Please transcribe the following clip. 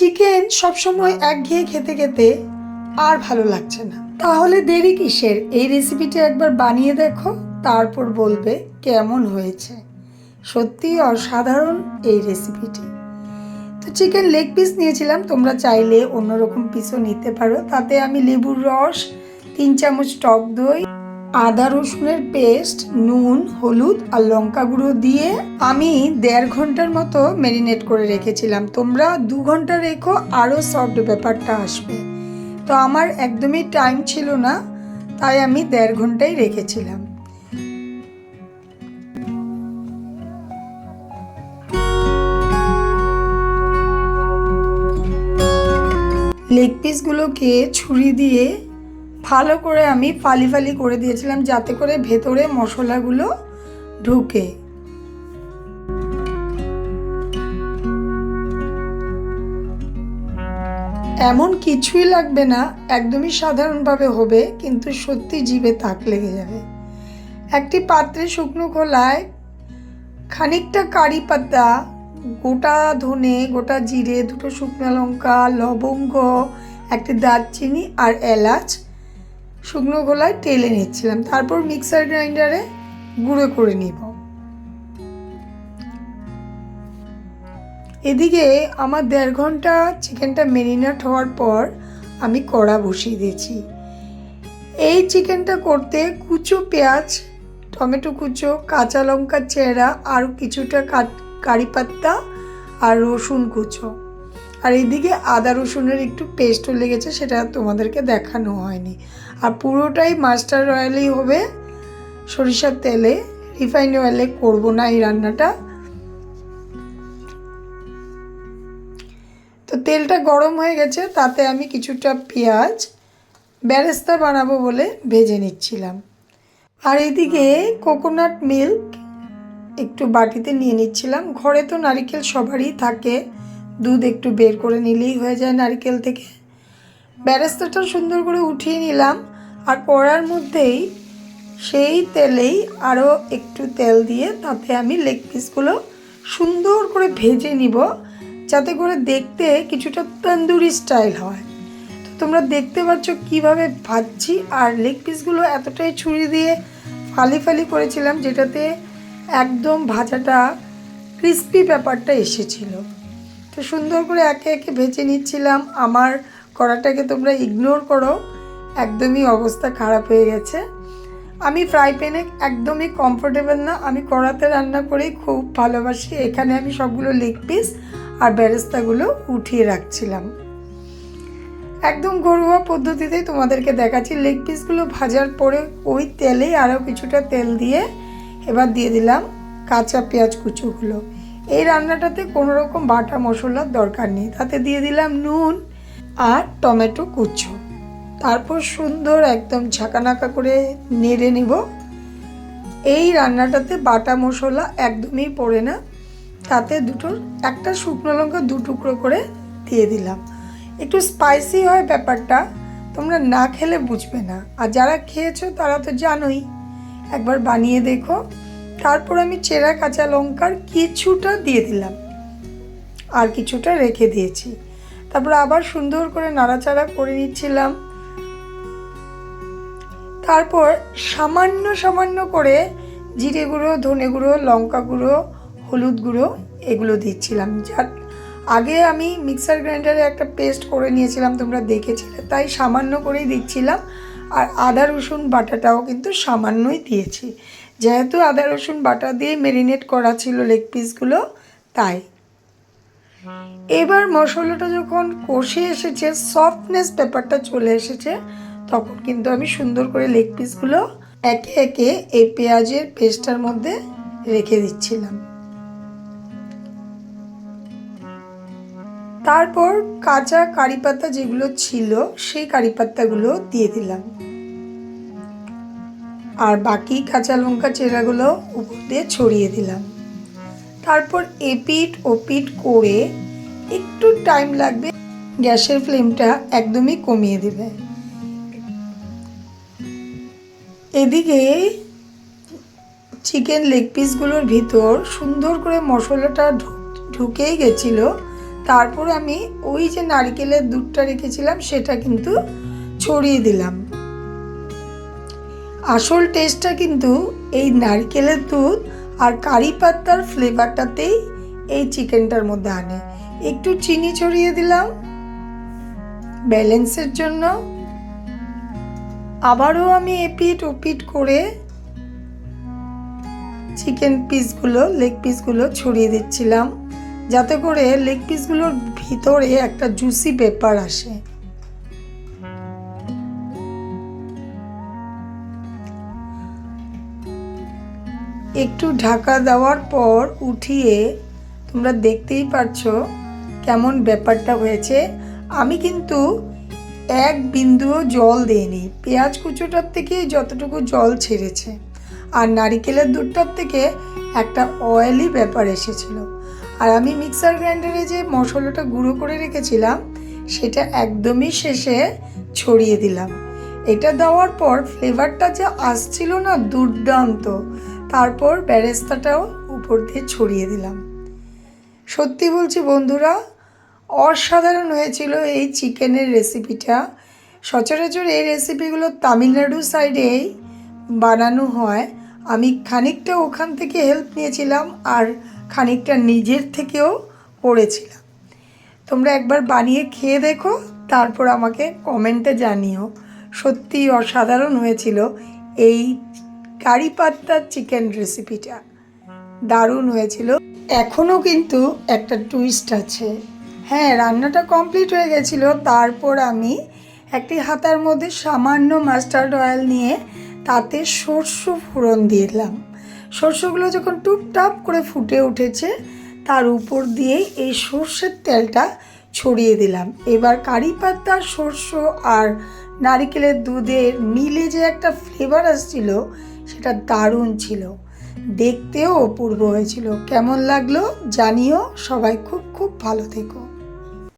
Chicken সবসময় একঘেয়ে খেতে খেতে আর ভালো লাগছে না। তাহলে দেরি কিসের? এই রেসিপিটা একবার বানিয়ে দেখো তারপর বলবে কেমন হয়েছে। সত্যিই অসাধারণ এই রেসিপিটি তো চিকেন লেগ পিস নিয়েছিলাম তোমরা চাইলে অন্যরকম পিসও নিতে পারো। তাতে আমি লেবুর রস তিন চামচ টক দই আদা রসুনের পেস্ট, নুন, হলুদ আর লঙ্কা গুঁড়ো দিয়ে আমি দেড় ঘণ্টার মতো ম্যারিনেট করে রেখেছিলাম। তোমরা দু ঘণ্টা রেখো, আরও সফট ব্যাপারটা আসবে। তো আমার একদমই টাইম ছিল না, তাই আমি দেড় ঘন্টাই রেখেছিলাম। লেগ পিসগুলোকে ছুরি দিয়ে ভালো করে আমি ফালি ফালি করে দিয়েছিলাম যাতে করে ভেতরে মশলাগুলো ঢুকে। এমন কিছুই লাগবে না, একদমই সাধারণভাবে হবে, কিন্তু সত্যি জিভে তাক লেগে যাবে। একটি পাত্রে শুকনো খোলায় খানিকটা কারি পাতা, গোটা ধনে, গোটা জিরে, দুটো শুকনো লঙ্কা, লবঙ্গ, একটি দারচিনি আর এলাচ শুকনো গোলায় টেলে নিচ্ছিলাম। তারপর মিক্সার গ্রাইন্ডারে গুঁড়ো করে নিব। এদিকে আমার দেড় ঘণ্টা চিকেনটা মেরিনেট হওয়ার পর আমি কড়া বসিয়ে দিয়েছি। এই চিকেনটা করতে কুচো পেঁয়াজ, টমেটো কুচো, কাঁচা লঙ্কা চেরা আর কিছুটা কারি পাত্তা আর রসুন কুচো। আর এদিকে আদা রসুনের একটু পেস্টও লেগেছে, সেটা তোমাদেরকে দেখানো হয়নি। আর পুরোটাই মাস্টার অয়েলেই হবে, সরিষার তেলে, রিফাইন্ড অয়েলে করব না এই রান্নাটা। তো তেলটা গরম হয়ে গেছে, তাতে আমি কিছুটা পেঁয়াজ, ব্যারেস্তা বানাবো বলে ভেজে নিচ্ছিলাম। আর এদিকে কোকোনাট মিল্ক একটু বাটিতে নিয়ে নিচ্ছিলাম। ঘরে তো নারিকেল সবারই থাকে দুধ একটু বের করে নিলেই হয়ে যায় নারিকেল থেকে। ব্যারেস্তাটা সুন্দর করে উঠিয়ে নিলাম আর কড়ার মধ্যেই সেই তেলেই আরও একটু তেল দিয়ে তাতে আমি লেগ পিসগুলো সুন্দর করে ভেজে নিব, যাতে করে দেখতে কিছুটা তন্দুরি স্টাইল হয়। তো তোমরা দেখতে পাচ্ছ কীভাবে ভাজছি আর লেগ পিসগুলো এতটাই ছুরি দিয়ে ফালি ফালি করেছিলাম, যেটাতে একদম ভাজাটা ক্রিস্পি ব্যাপারটা এসেছিল। তো সুন্দর করে একে একে ভেজে নিচ্ছিলাম। আমার কড়াটাকে তোমরা ইগনোর করো। একদমই অবস্থা খারাপ হয়ে গেছে। আমি ফ্রাই প্যানে একদমই কমফোর্টেবল না। আমি কড়াতে রান্না করেই খুব ভালোবাসি। এখানে আমি সবগুলো লেগ পিস আর ব্যারেস্তাগুলো উঠিয়ে রাখছিলাম। একদম ঘরোয়া পদ্ধতিতেই তোমাদেরকে দেখাচ্ছি। লেগ পিসগুলো ভাজার পরে ওই তেলেই আরও কিছুটা তেল দিয়ে এবার দিয়ে দিলাম কাঁচা পেঁয়াজ কুচোগুলো। এই রান্নাটাতে কোনো রকম বাটা মশলার দরকার নেই। তাতে দিয়ে দিলাম নুন আর টমেটো কুচো। তারপর সুন্দর একদম ঝাঁকানাকা করে নেড়ে নিব। এই রান্নাটাতে বাটা মশলা একদমই পড়ে না। তাতে দুটো, একটা শুকনো লঙ্কা দু টুকরো করে দিয়ে দিলাম। একটু স্পাইসি হয় ব্যাপারটা, তোমরা না খেলে বুঝবে না। আর যারা খেয়েছো তারা তো জানোই। একবার বানিয়ে দেখো। তারপর আমি চেরা কাঁচা লঙ্কার কিছুটা দিয়ে দিলাম। আর কিছুটা রেখে দিয়েছি। তারপর আবার সুন্দর করে নাড়াচাড়া করে নিচ্ছিলাম। তারপর সামান্য সামান্য করে জিরে গুঁড়ো, ধনে গুঁড়ো, লঙ্কা গুঁড়ো, হলুদ গুঁড়ো এগুলো দিচ্ছিলাম। যার আগে আমি মিক্সার গ্রাইন্ডারে একটা পেস্ট করে নিয়েছিলাম, তোমরা দেখেছিলে, তাই সামান্য করেই দিচ্ছিলাম। আর আদা রসুন বাটাটাও কিন্তু সামান্যই দিয়েছি। যেহেতু আদা, রসুন, বাটা দিয়ে মেরিনেট করা ছিল লেগ পিসগুলো তাই। এবার মশলাটা যখন কষে এসেছে সফটনেস ব্যাপারটা চলে এসেছে, তখন কিন্তু আমি সুন্দর করে লেগ পিসগুলো একে একে এই পেঁয়াজের পেস্টটার মধ্যে রেখে দিচ্ছিলাম। তারপর কাঁচা কারি পাতা যেগুলো ছিল, সেই কারি পাতাগুলো দিয়ে দিলাম। আর বাকি কাঁচা লঙ্কা চেরাগুলো উপর দিয়ে ছড়িয়ে দিলাম। তারপর এপিট ওপিট করে একটু টাইম লাগবে, গ্যাসের ফ্লেমটা একদমই কমিয়ে দেবে। এদিকে চিকেন লেগ পিসগুলোর ভিতর সুন্দর করে মশলাটা ঢুকেই গেছিল। তারপর আমি ওই যে নারকেলের দুধটা রেখেছিলাম, সেটা কিন্তু ছড়িয়ে দিলাম। আসল টেস্টটা কিন্তু এই নারকেলের দুধ আর কারি পাত্তার ফ্লেভারটাতেই এই চিকেনটার মধ্যে আনে। একটু চিনি ছড়িয়ে দিলাম ব্যালেন্সের জন্য। আবারও আমি এপিট ওপিট করে চিকেন পিসগুলো লেগ পিসগুলো ছড়িয়ে দিচ্ছিলাম। যাতে করে লেগ পিসগুলোর ভিতরে একটা জুসি পেপার আসে। একটু ঢাকা দেওয়ার পর উঠিয়ে তোমরা দেখতেই পারছ কেমন ব্যাপারটা হয়েছে। আমি কিন্তু এক বিন্দুও জল দিইনি। পেঁয়াজ কুচোটার থেকে যতটুকু জল ছেড়েছে আর নারিকেলের দুধটার থেকে একটা অয়েলি ব্যাপার এসেছিল। আর আমি মিক্সার গ্রাইন্ডারে যে মশলাটা গুঁড়ো করে রেখেছিলাম, সেটা একদমই শেষে ছড়িয়ে দিলাম। এটা দেওয়ার পর ফ্লেভারটা যে আসছিল না দুর্দান্ত। তারপর ব্যারেস্তাটাও উপর দিয়ে ছড়িয়ে দিলাম। সত্যি বলছি বন্ধুরা, অসাধারণ হয়েছিল এই চিকেনের রেসিপিটা। সচরাচর এই রেসিপিগুলো তামিলনাড়ু সাইডেই বানানো হয়। আমি খানিকটা ওখান থেকে হেল্প নিয়েছিলাম আর খানিকটা নিজের থেকেও করেছিলাম তোমরা একবার বানিয়ে খেয়ে দেখো, তারপর আমাকে কমেন্টে জানিও। সত্যি অসাধারণ হয়েছিল এই কারি পাত্তার চিকেন রেসিপিটা দারুণ হয়েছিল। এখনও কিন্তু একটা টুইস্ট আছে। হ্যাঁ রান্নাটা কমপ্লিট হয়ে গেছিল। তারপর আমি একটি হাতার মধ্যে সামান্য মাস্টার্ড অয়েল নিয়ে তাতে সর্ষ ফোড়ন দিলাম। সর্ষগুলো যখন টুপটাপ করে ফুটে উঠেছে, তার উপর দিয়ে এই সর্ষের তেলটা ছড়িয়ে দিলাম। এবার কারি পাতা সর্ষ আর নারিকেলের দুধের মিলে যে একটা ফ্লেভার আসছিল সেটা দারুণ ছিল। দেখতেও অপূর্ব হয়েছিল। কেমন লাগল জানিও। সবাই খুব খুব ভালো থেকো।